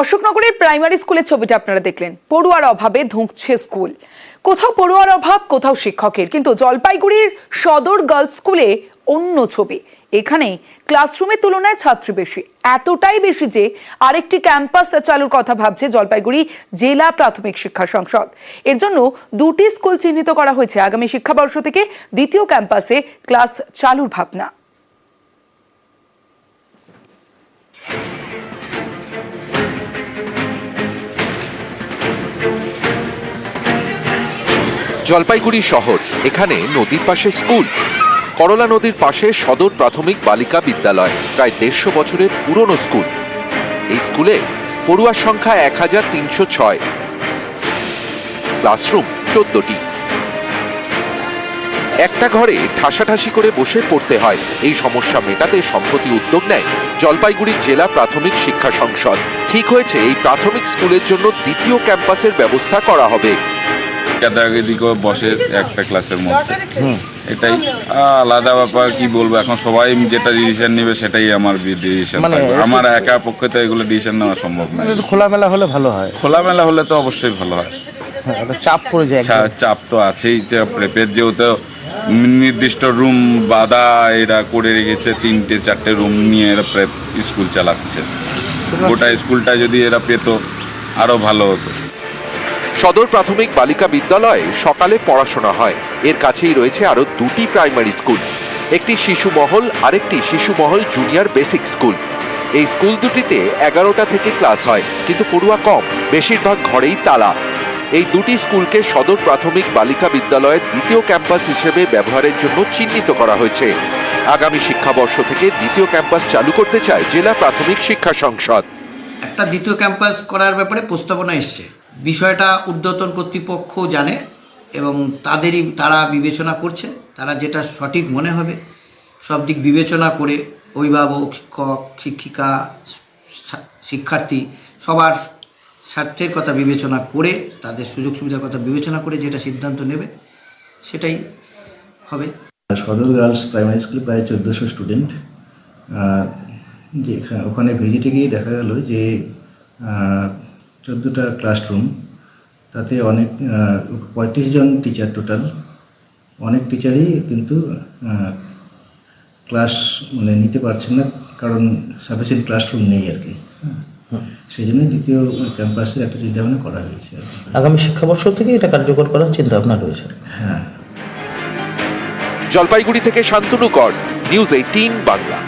অশোকনগরের primary স্কুলের ছবিটা আপনারা দেখলেন। পড়ুয়ার অভাবে ধুঁকছে স্কুল। কোথাও পড়ুয়ার অভাব, কোথাও শিক্ষকের। কিন্তু জলপাইগুড়ির সদর গার্লস স্কুলে অন্য ছবি। এখানে ক্লাসরুমের তুলনায় ছাত্রী বেশি। এতটাই বেশি যে আরেকটি ক্যাম্পাস চালুর কথা ভাবছে জলপাইগুড়ি জেলা প্রাথমিক শিক্ষা সংসদ। এর জন্য দুটি স্কুল চিহ্নিত করা হয়েছে। আগামী শিক্ষাবর্ষ থেকে দ্বিতীয় ক্যাম্পাসে ক্লাস চালুর ভাবনা। জলপাইগুড়ি শহর, এখানে নদীর পাশে স্কুল। করলা নদীর পাশে সদর প্রাথমিক বালিকা বিদ্যালয়, প্রায় দেড়শো বছরের পুরনো স্কুল। এই স্কুলে পড়ুয়ার সংখ্যা এক হাজার তিনশো ছয়। ক্লাসরুম চোদ্দটি। একটা ঘরে ঠাসাঠাসি করে বসে পড়তে হয়। এই সমস্যা মেটাতে সম্প্রতি উদ্যোগ নেয় জলপাইগুড়ির জেলা প্রাথমিক শিক্ষা সংসদ। ঠিক হয়েছে, এই প্রাথমিক স্কুলের জন্য দ্বিতীয় ক্যাম্পাসের ব্যবস্থা করা হবে। গাদাগাদি করে বসে একটা ক্লাসের মধ্যে। এটাই। আলাদা ব্যাপার কি বলব? এখন সবাই যেটা ডিসিশন নেবে সেটাই আমার ডিসিশন মানে আমার একা পক্ষে তো এগুলো ডিসিশন নেওয়া সম্ভব নয় একটু খোলামেলা হলে ভালো হয়। খোলামেলা হলে তো অবশ্যই ভালো হয়। হ্যাঁ, চাপ পড়ে যায় চাপ তো আছেই যে প্রেপের যেহেতু নির্দিষ্ট রুম বাধা এরা করে রেখেছে তিনটে চারটে রুম নিয়ে এরা প্রেপ স্কুল চালাচ্ছে। গোটা স্কুলটা যদি এরা পেত আরও ভালো হতো। সদর প্রাথমিক বালিকা বিদ্যালয়ে সকালে পড়াশোনা হয়। এর কাছেই রয়েছে আরও দুটি প্রাইমারি স্কুল। একটি শিশু মহল, আরেকটি শিশু মহল জুনিয়র বেসিক স্কুল। এই স্কুল দুটিতে এগারোটা থেকে ক্লাস হয়, কিন্তু পড়ুয়া কম, বেশিরভাগ ঘরেই তালা। এই দুটি স্কুলকে সদর প্রাথমিক বালিকা বিদ্যালয়ের দ্বিতীয় ক্যাম্পাস হিসেবে ব্যবহারের জন্য চিহ্নিত করা হয়েছে। আগামী শিক্ষাবর্ষ থেকে দ্বিতীয় ক্যাম্পাস চালু করতে চায় জেলা প্রাথমিক শিক্ষা সংসদ। একটা দ্বিতীয় ক্যাম্পাস করার ব্যাপারে প্রস্তাবনা এসছে। বিষয়টা ঊর্ধ্বতন কর্তৃপক্ষ জানে এবং তাদেরই তারা বিবেচনা করছে, তারা যেটা সঠিক মনে হবে, সব দিক বিবেচনা করে অভিভাবক, শিক্ষক, শিক্ষিকা শিক্ষার্থী সবার স্বার্থের কথা বিবেচনা করে, তাদের সুযোগ সুবিধার কথা বিবেচনা করে যেটা সিদ্ধান্ত নেবে, সেটাই হবে। সদর গার্লস প্রাইমারি স্কুলে প্রায় চোদ্দোশো স্টুডেন্ট যে ওখানে ভিজিটে গিয়ে দেখা গেল যে চোদ্দোটা ক্লাসরুম তাতে অনেক পঁয়ত্রিশ জন টিচার টোটাল অনেক টিচারই কিন্তু ক্লাস মানে নিতে পারছেন না কারণ সাফিসিয়েন্ট ক্লাসরুম নেই আর কি। হ্যাঁ। সেই জন্য দ্বিতীয় ক্যাম্পাসের একটা চিন্তাভাবনা করা হয়েছে আর কি। আগামী শিক্ষাবর্ষ থেকে এটা কার্যকর করার চিন্তা ভাবনা রয়েছে। হ্যাঁ। জলপাইগুড়ি থেকে শান্তনু কর নিউজ এইটিন বাংলা।